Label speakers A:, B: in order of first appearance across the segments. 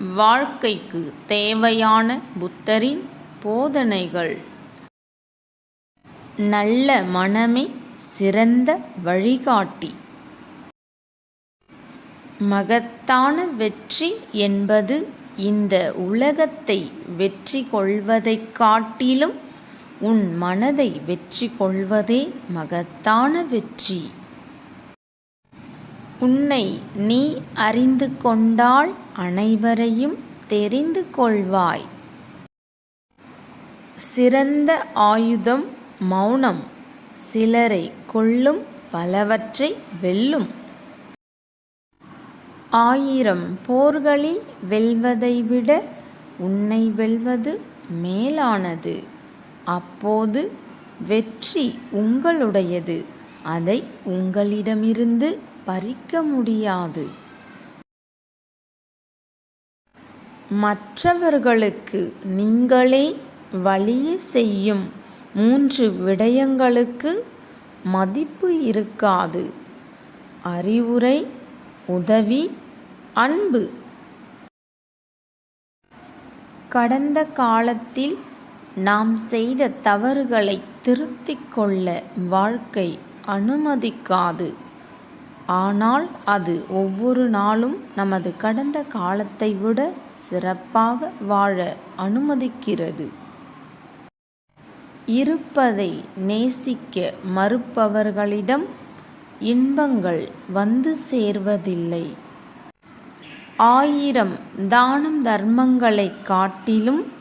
A: வாழ்க்கைக்கு தேவையான புத்தரின் போதனைகள். நல்ல மனமே சிறந்த வழிகாட்டி. மகத்தான வெற்றி என்பது இந்த உலகத்தை வெற்றி கொள்வதைக் காட்டிலும் உன் மனதை வெற்றி கொள்வதே மகத்தான வெற்றி. உன்னை நீ அறிந்து கொண்டால் அனைவரையும் தெரிந்து கொள்வாய். சிறந்த ஆயுதம் மௌனம். சிலரை கொள்ளும் பலவற்றை வெல்லும். ஆயிரம் போர்களில் வெல்வதை விட உன்னை வெல்வது மேலானது. அப்போது வெற்றி உங்களுடையது. அதை உங்களிடமிருந்து பறிக்க முடியாது. மற்றவர்களுக்கு நீங்களே வழியே செய்யும். மூன்று விடயங்களுக்கு மதிப்பு இருக்காது. அறிவுரை உதவி அன்பு. கடந்த காலத்தில் நாம் செய்த தவறுகளை திருத்திக் கொள்ள வாழ்க்கை அனுமதிக்காது. ஆனால் அது ஒவ்வொரு நாளும் நமது கடந்த காலத்தை விட சிறப்பாக வாழ அனுமதிக்கிறது. இருப்பதை நேசிக்க மறுப்பவர்களிடம் இன்பங்கள் வந்து சேர்வதில்லை. ஆயிரம் தானம் தர்மங்களைக் காட்டிலும்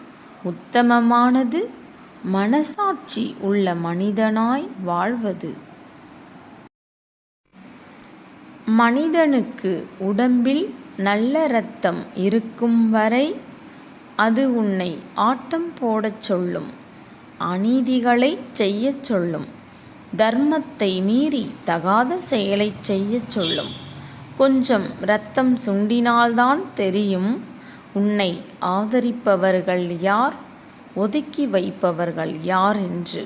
A: உத்தமமானது மனசாட்சி உள்ள மனிதனாய் வாழ்வது. மனிதனுக்கு உடம்பில் நல்ல இரத்தம் இருக்கும் வரை அது உன்னை ஆட்டம் போடச் சொல்லும் அநீதிகளைச் செய்யச் சொல்லும் தர்மத்தை மீறி தகாத செயலைச் செய்யச் சொல்லும். கொஞ்சம் இரத்தம் சுண்டினால்தான் தெரியும் உன்னை ஆதரிப்பவர்கள் யார் ஒதுக்கி வைப்பவர்கள் யார் என்று.